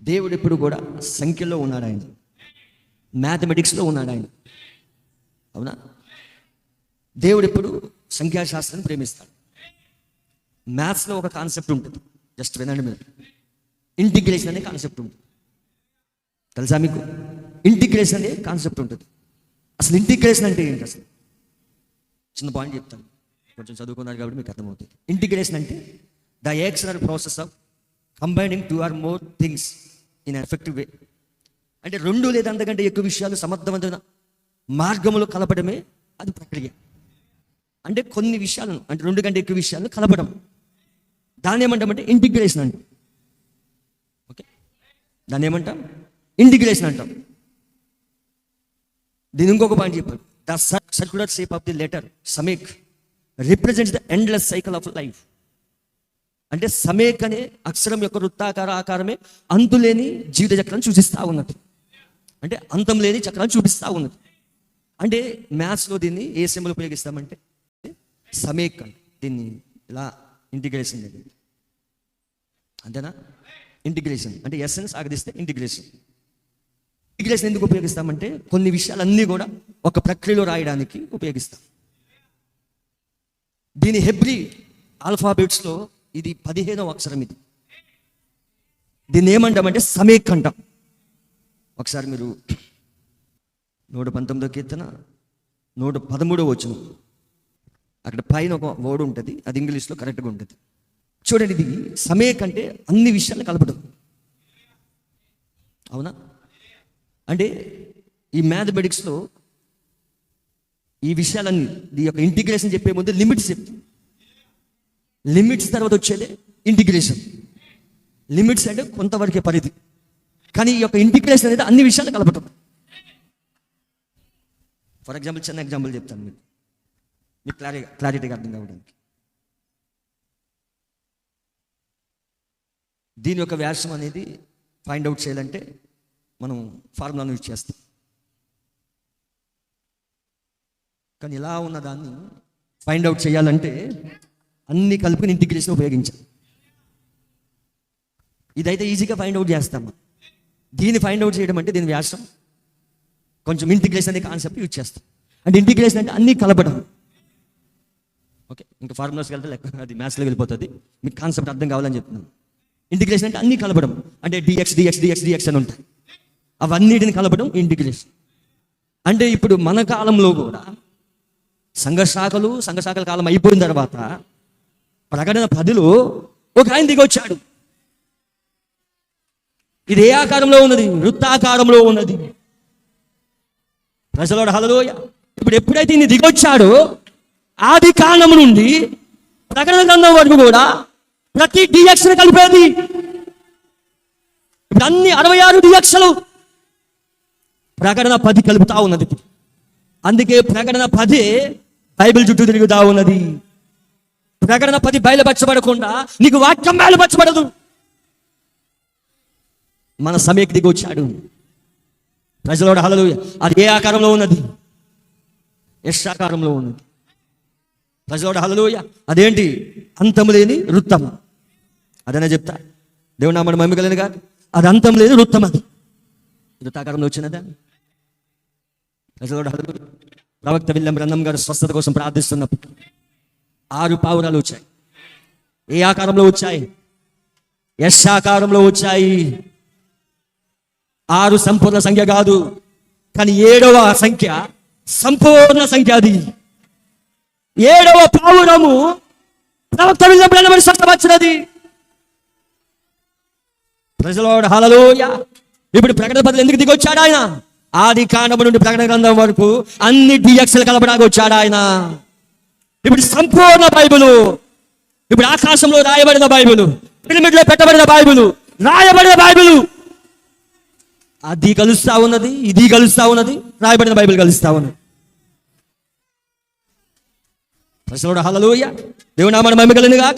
దేవుడు ఎప్పుడు కూడా సంఖ్యలో ఉన్నాడు ఆయన. మ్యాథమెటిక్స్లో ఉన్నాడు ఆయన. అవునా? దేవుడు ఎప్పుడు సంఖ్యాశాస్త్రాన్ని ప్రేమిస్తాడు. మ్యాథ్స్లో ఒక కాన్సెప్ట్ ఉంటుంది. జస్ట్ వినండి మీరు. ఇంటిగ్రేషన్ అనే కాన్సెప్ట్ ఉంటుంది. తెలుసా మీకు? ఇంటిగ్రేషన్ అనే కాన్సెప్ట్ ఉంటుంది. అసలు ఇంటిగ్రేషన్ అంటే ఏంటి అసలు? చిన్న పాయింట్ చెప్తాను. కొంచెం చదువుకున్నారు కాబట్టి మీకు అర్థమవుతుంది. ఇంటిగ్రేషన్ అంటే the external process of combining two or more things in effective way అంటే రెండు లేదా అంతకంటే ఎక్కువ విషయాలు సమర్థవంతమైన మార్గంలో కలపడమే అది ప్రక్రియ. అంటే కొన్ని విషయాలను అంటే రెండు కంటే ఎక్కువ విషయాలను కలపడం. దాన్ని ఏమంటామంటే ఇంటిగ్రేషన్ అంటాం. ఓకే? దాన్ని ఏమంటాం? ఇంటిగ్రేషన్ అంటాం. దీని ఇంకొక పాయింట్ చెప్పారు the circular shape of the letter samekh represents the endless cycle of life అంటే సమేక్ అనే అక్షరం యొక్క వృత్తాకార ఆకారమే అంతులేని జీవిత చక్రాన్ని సూచిస్తూ ఉన్నది. అంటే అంతం లేని చక్రాన్ని చూపిస్తూ ఉన్నది. అంటే మ్యాథ్స్లో దీన్ని ఏ సింబల్ ఉపయోగిస్తామంటే సమేక్. అంటే దీన్ని ఇలా ఇంటిగ్రేషన్ అంతేనా? ఇంటిగ్రేషన్ అంటే ఎస్ఎన్స్ ఆగదిస్తే ఇంటిగ్రేషన్ ఇంటిగ్రేషన్ ఎందుకు ఉపయోగిస్తామంటే కొన్ని విషయాలన్నీ కూడా ఒక ప్రక్రియలో రాయడానికి ఉపయోగిస్తాం. దీని హెబ్రి ఆల్ఫాబెట్స్లో ఇది పదిహేనవ అక్షరం ఇది. దీన్ని ఏమంటామంటే సమేక్ అంటాం ఒకసారి మీరు నూట పంతొమ్మిదో కీర్తన నూట పదమూడో వచ్చిన అక్కడ పైన ఒక వర్డ్ ఉంటుంది అది ఇంగ్లీష్లో కరెక్ట్గా ఉంటుంది. చూడండి ఇది సమేక్ అంటే అన్ని విషయాలు కలపడం. అవునా? అంటే ఈ మ్యాథమెటిక్స్లో ఈ విషయాలన్నీ ఈ యొక్క ఇంటిగ్రేషన్ చెప్పే ముందు లిమిట్స్ చెప్తాం. లిమిట్స్ తర్వాత వచ్చేది ఇంటిగ్రేషన్ లిమిట్స్ అంటే కొంతవరకే పరిధి. కానీ ఈ యొక్క ఇంటిగ్రేషన్ అనేది అన్ని విషయాలు కలపటం. ఫర్ ఎగ్జాంపుల్ చిన్న ఎగ్జాంపుల్ చెప్తాను మీకు. మీకు క్లారిటీ క్లారిటీగా అర్థం కావడానికి. దీని యొక్క వ్యాసం అనేది ఫైండ్ అవుట్ చేయాలంటే మనం ఫార్ములాను యూజ్ చేస్తాం. కానీ ఇలా ఉన్న దాన్ని ఫైండ్ అవుట్ చేయాలంటే అన్ని కలిపి ఇంటిగ్రేషన్ ఉపయోగించాలి ఇదైతే ఈజీగా ఫైండ్ అవుట్ చేస్తాం దీన్ని ఫైండ్ అవుట్ చేయడం అంటే దీని వ్యాసం. కొంచెం ఇంటిగ్రేషన్ అనే కాన్సెప్ట్ యూజ్ చేస్తాం. అంటే ఇంటిగ్రేషన్ అంటే అన్నీ కలపడం. ఓకే ఇంకా ఫార్ములాస్కి వెళ్తే లెక్క అది మ్యాథ్స్లో వెళ్ళిపోతుంది. మీకు కాన్సెప్ట్ అర్థం కావాలని చెప్తున్నాను. ఇంటిగ్రేషన్ అంటే అన్నీ కలపడం. అంటే డిఎక్స్ డిఎక్స్ డిఎక్స్ డిఎక్స్ అని ఉంటాయి. అవన్నిటిని కలపడం ఇంటిగ్రేషన్ అంటే ఇప్పుడు మన కాలంలో కూడా సంఘశాఖలు శాఖలు శాఖల కాలం అయిపోయిన తర్వాత ప్రకటన పదిలో ఒక ఆయన దిగొచ్చాడు. ఇది ఏ ఆకారంలో ఉన్నది? వృత్తాకారంలో ఉన్నది. ప్రజలోడ హలలోయ ఇప్పుడు ఎప్పుడైతే ఈయన దిగొచ్చాడో ఆది కాలం నుండి ప్రకటన గ్రంథం వరకు కూడా ప్రతి డిఎక్స్ని కలిపేది. ఇప్పుడు అన్ని అరవై ఆరు డిఎక్స్లు ప్రకటన పది కలుపుతా ఉన్నది. అందుకే ప్రకటన పది బైబిల్ చుట్టూ తిరుగుతా ఉన్నది. ప్రకటన పది బయలుపరచబడకుండా నీకు వాక్యం బయలుపరచబడదు. మన సమయకి దిగి వచ్చాడు. ప్రజలోడ హలలు అది ఏ ఆకారంలో ఉన్నది? ఎస్ ఆకారంలో ఉన్నది. ప్రజలోడ హలలోయ అదేంటి? అంతము లేని వృత్తం. అదనే చెప్తా. దేవుడు నా మన మమ్మీ కలిగిన కాదు అది అంతం లేని వృత్తం అది. వృత్తాకారంలో వచ్చినదా? ప్రజలోడ హలలు ప్రవక్త విల్లం బ్రంథం గారు స్వస్థత కోసం ప్రార్థిస్తున్నప్పుడు ఆరు పావురాలు వచ్చాయి. ఏ ఆకారంలో వచ్చాయి? ఎస్ ఆకారంలో వచ్చాయి. ఆరు సంపూర్ణ సంఖ్య కాదు కానీ ఏడవ సంఖ్య సంపూర్ణ సంఖ్య అది. ఏడవ పావురము ప్రవక్త విల్లబడిన స్వస్థపచ్చినది ప్రజలోడ హలలోయ ఇప్పుడు ప్రకటన పదలు ఎందుకు దిగొచ్చాడు ఆయన? ఆది కాండము నుండి ప్రకటన గ్రంథం వరకు అన్ని డిఎక్స్లు కలపడానికి వచ్చాడు ఆయన. ఇప్పుడు సంపూర్ణ బైబులు. ఇప్పుడు ఆకాశంలో రాయబడిన బైబిలు. పిరమిడ్లో పెట్టబడిన బైబులు. రాయబడిన బైబిలు. అది కలుస్తా ఉన్నది ఇది కలుస్తా ఉన్నది రాయబడిన బైబిల్ కలుస్తా ఉన్నది. ప్రశ్నడు హలలోయ దేవునామని మమ్మగలను కాక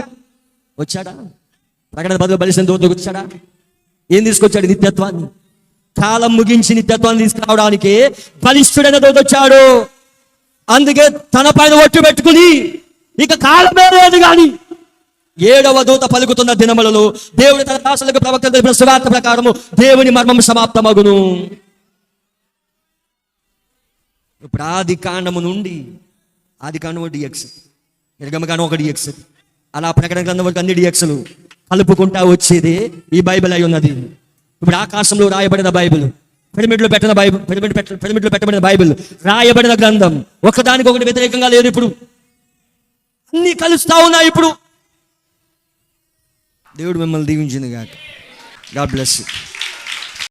వచ్చాడా? ప్రకటన పదవి బలిసిన దూతకు వచ్చాడా? ఏం తీసుకొచ్చాడు నిత్యత్వాన్ని? కాలం ముగించి నిత్యత్వాన్ని తీసుకురావడానికి బలిష్ఠుడైన దూత వచ్చాడు. అందుకే తన పైన ఒట్టు పెట్టుకుని ఇక కాలమే లేదు కానీ ఏడవ దూత పలుకుతున్న దినములలో దేవుని తన దాసులకు ప్రవక్త తెలిపిన సువార్త ప్రకారము దేవుని మర్మం సమాప్తమగును. ఇప్పుడు ఆది కాండము నుండి ఆది కాండము డిఎక్స్ నిర్గమకాండం ఒక డిఎక్స్ అలా ప్రకటన గ్రంథం వరకు అన్ని డిఎక్స్లు కలుపుకుంటా వచ్చేది ఈ బైబిల్ అయి ఉన్నది. ఇప్పుడు ఆకాశంలో రాయబడిన బైబిల్. పిరమిడ్లో పెట్టిన బైబిల్ పిరమిడ్ పెట్ట పిరమిడ్లో పెట్టబడిన బైబిల్ రాయబడిన గ్రంథం. ఒకదానికి ఒకటి వ్యతిరేకంగా లేరు ఇప్పుడు. అన్ని కలుస్తా ఉన్నాయి ఇప్పుడు. దేవుడు మిమ్మల్ని దీవించింది కాక. God bless you